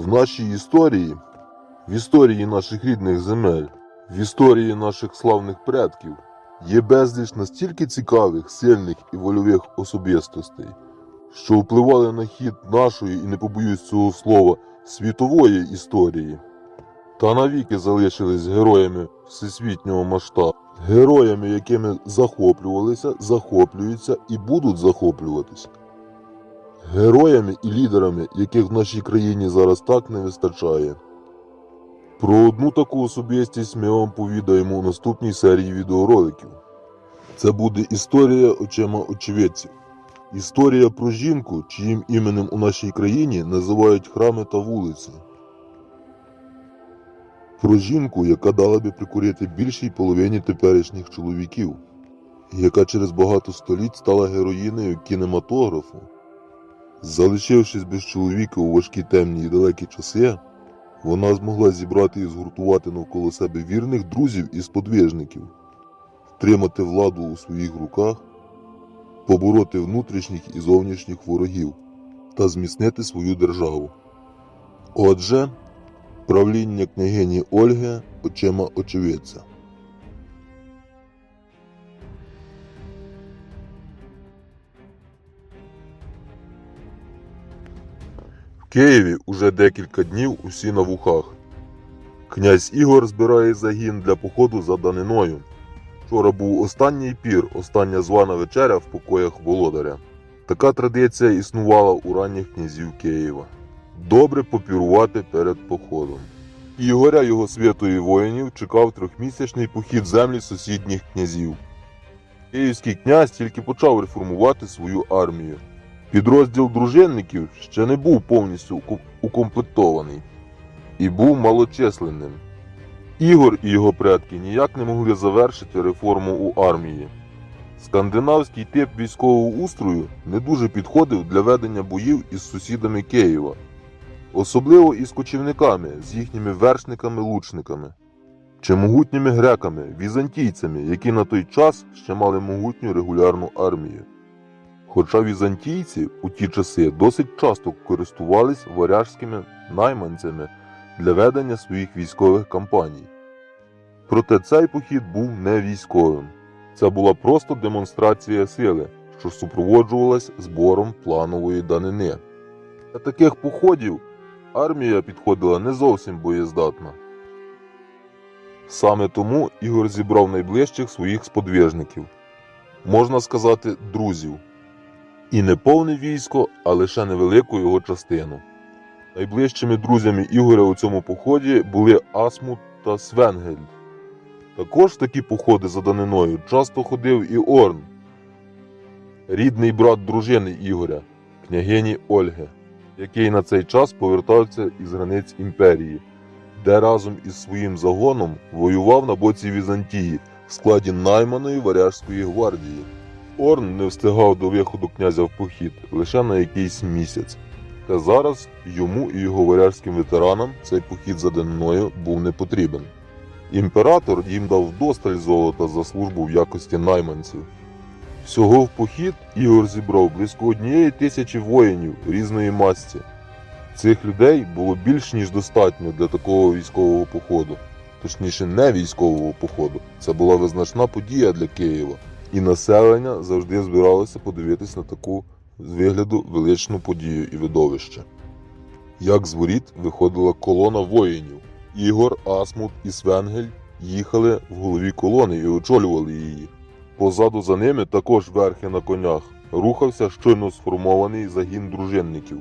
В нашій історії, в історії наших рідних земель, в історії наших славних предків є безліч настільки цікавих, сильних і вольових особистостей, що впливали на хід нашої, і не побоюсь цього слова, світової історії, та навіки залишились героями всесвітнього масштабу, героями, якими захоплювалися, захоплюються і будуть захоплюватись. Героями і лідерами, яких в нашій країні зараз так не вистачає. Про одну таку особистість ми вам повідаємо у наступній серії відеороликів. Це буде історія очима очевидців. Історія про жінку, чиїм іменем у нашій країні називають храми та вулиці. Про жінку, яка дала би прикурити більшій половині теперішніх чоловіків, яка через багато століть стала героїнею кінематографу. Залишившись без чоловіка у важкі темні і далекі часи, вона змогла зібрати і згуртувати навколо себе вірних друзів і сподвижників, втримати владу у своїх руках, побороти внутрішніх і зовнішніх ворогів та зміцнити свою державу. Отже, правління княгині Ольги очима очевидця. Києві уже декілька днів усі на вухах. Князь Ігор збирає загін для походу за даниною. Вчора був останній пір, остання звана вечеря в покоях володаря. Така традиція існувала у ранніх князів Києва. Добре попірувати перед походом. Ігоря його святої воїнів чекав трьохмісячний похід землі сусідніх князів. Київський князь тільки почав реформувати свою армію. Підрозділ дружинників ще не був повністю укомплектований і був малочисленним. Ігор і його предки ніяк не могли завершити реформу у армії. Скандинавський тип військового устрою не дуже підходив для ведення боїв із сусідами Києва, особливо із кочівниками, з їхніми вершниками-лучниками, чи могутніми греками, візантійцями, які на той час ще мали могутню регулярну армію. Хоча візантійці у ті часи досить часто користувались варяжськими найманцями для ведення своїх військових кампаній. Проте цей похід був не військовим. Це була просто демонстрація сили, що супроводжувалась збором планової данини. Для таких походів армія підходила не зовсім боєздатна. Саме тому Ігор зібрав найближчих своїх сподвижників, можна сказати, друзів. І не повне військо, а лише невелику його частину. Найближчими друзями Ігоря у цьому поході були Асмут та Свенгельд. Також в такі походи за даниною часто ходив і Орн, рідний брат дружини Ігоря, княгині Ольги, який на цей час повертався із границь імперії, де разом із своїм загоном воював на боці Візантії в складі найманої варяжської гвардії. Орн не встигав до виходу князя в похід лише на якийсь місяць. Та зараз йому і його варяжським ветеранам цей похід за даниною був не потрібен. Імператор їм дав вдосталь золота за службу в якості найманців. Всього в похід Ігор зібрав близько однієї тисячі воїнів різної масті. Цих людей було більш ніж достатньо для такого військового походу, точніше, не військового походу. Це була визначна подія для Києва, і населення завжди збиралося подивитись на таку з вигляду величну подію і видовище. Як з воріт виходила колона воїнів. Ігор, Асмут і Свенгель їхали в голові колони і очолювали її. Позаду за ними також верхи на конях рухався щойно сформований загін дружинників.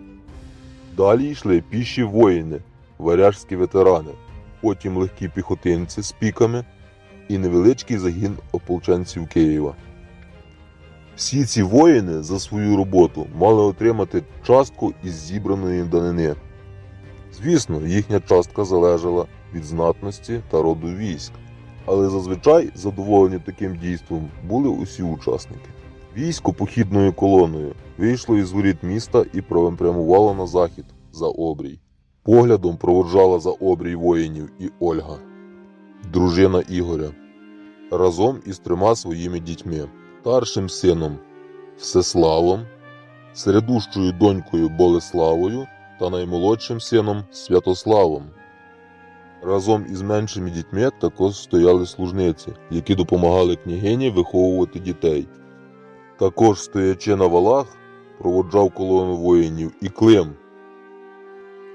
Далі йшли піші воїни, варяжські ветерани, потім легкі піхотинці з піками і невеличкий загін ополченців Києва. Всі ці воїни за свою роботу мали отримати частку із зібраної данини. Звісно, їхня частка залежала від знатності та роду військ, але зазвичай задоволені таким дійством були усі учасники. Військо похідною колоною вийшло із воріт міста і прямувало на захід за обрій. Поглядом проводжала за обрій воїнів і Ольга, дружина Ігоря, разом із трьома своїми дітьми, старшим сином Всеславом, середущою донькою Болеславою та наймолодшим сином Святославом. Разом із меншими дітьми також стояли служниці, які допомагали княгині виховувати дітей. Також, стоячи на валах, проводжав колону воїнів і Клим,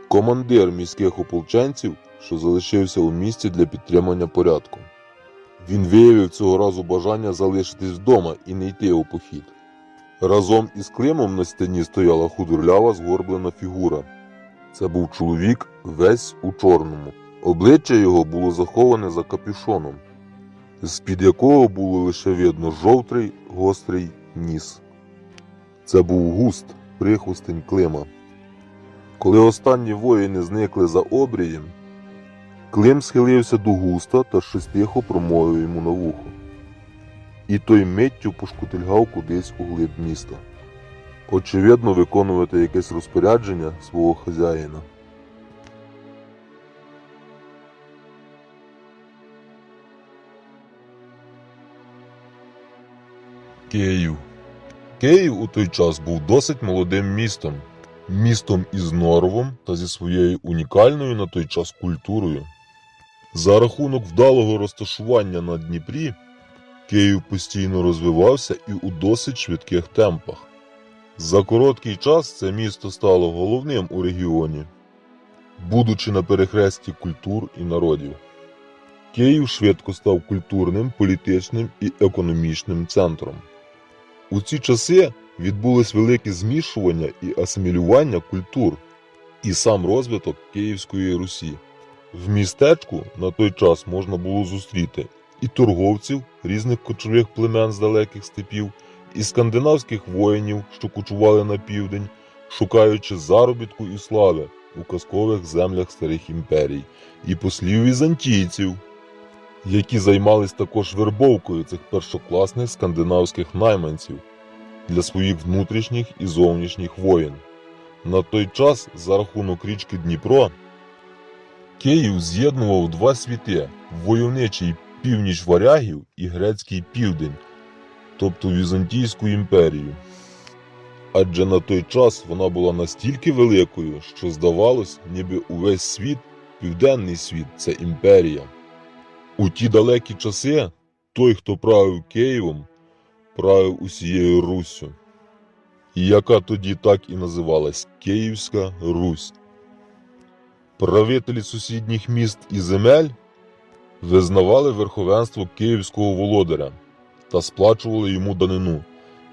командир міських ополченців, що залишився у місті для підтримання порядку. Він виявив цього разу бажання залишитись вдома і не йти у похід. Разом із Климом на стіні стояла худорлява згорблена фігура. Це був чоловік весь у чорному. Обличчя його було заховане за капюшоном, з-під якого було лише видно жовтий гострий ніс. Це був густ, прихвостень Клима. Коли останні воїни зникли за обрієм, Клим схилився до густа та щось тихо промовив йому на вухо. І той миттю пошкутильгав кудись у глиб міста. Очевидно, виконувати якесь розпорядження свого хазяїна. Київ. Київ у той час був досить молодим містом, містом із норовом та зі своєю унікальною на той час культурою. За рахунок вдалого розташування на Дніпрі, Київ постійно розвивався і у досить швидких темпах. За короткий час це місто стало головним у регіоні, будучи на перехресті культур і народів. Київ швидко став культурним, політичним і економічним центром. У ці часи відбулось велике змішування і асимілювання культур і сам розвиток Київської Русі. В містечку на той час можна було зустріти і торговців різних кочових племен з далеких степів, і скандинавських воїнів, що кочували на південь, шукаючи заробітку і слави у казкових землях старих імперій, і послів візантійців, які займались також вербовкою цих першокласних скандинавських найманців для своїх внутрішніх і зовнішніх воїн. На той час, за рахунок річки Дніпро, Київ з'єднував два світи войовничий північ варягів і грецький південь, тобто Візантійську імперію. Адже на той час вона була настільки великою, що здавалось, ніби увесь світ, південний світ це імперія. У ті далекі часи той, хто правив Києвом, правив усією Руссю, яка тоді так і називалась Київська Русь. Правителі сусідніх міст і земель визнавали верховенство київського володаря та сплачували йому данину.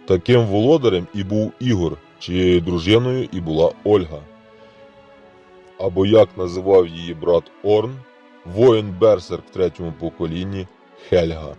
Таким володарем і був Ігор, чиєю дружиною і була Ольга. Або як називав її брат Орн, воїн Берсерк в третьому поколінні Хельга.